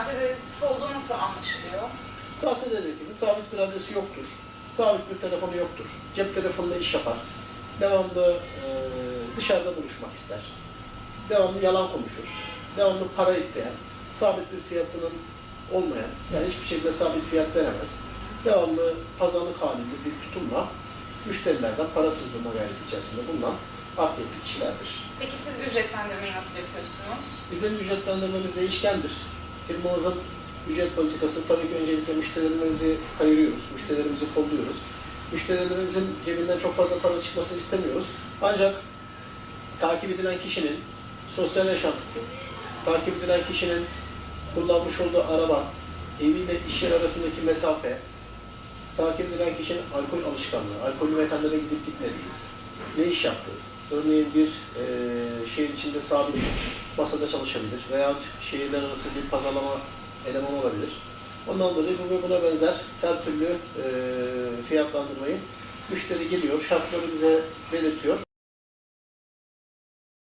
sahte dedektif olduğu nasıl anlaşılıyor? Sahte dedektifin sabit bir adresi yoktur. Sabit bir telefonu yoktur. Cep telefonunda iş yapar. Devamlı e, dışarıda buluşmak ister. Devamlı yalan konuşur. Devamlı para isteyen, sabit bir fiyatının olmayan, yani hiçbir şekilde sabit fiyat veremez. Devamlı pazarlık halinde bir tutumla müşterilerden para sızdırma gayreti içerisinde bulunan art niyetli kişilerdir. Peki siz ücretlendirmeyi nasıl yapıyorsunuz? Bizim ücretlendirmemiz değişkendir. Firmamızın ücret politikası tabii ki öncelikle müşterilerimizi kayırıyoruz, müşterilerimizi kolluyoruz. Müşterilerimizin cebinden çok fazla para çıkmasını istemiyoruz. Ancak takip edilen kişinin sosyal yaşantısı, takip edilen kişinin kullanmış olduğu araba, eviyle iş yeri arasındaki mesafe, takip edilen kişinin alkol alışkanlığı, alkollü mekanlara gidip gitmediği, ne iş yaptığı, örneğin bir e, şehir içinde sabit masada çalışabilir veya şehirler arası bir pazarlama elemanı olabilir. Ondan dolayı bu ve buna benzer her türlü e, fiyatlandırmayı müşteri geliyor, şartları bize belirtiyor.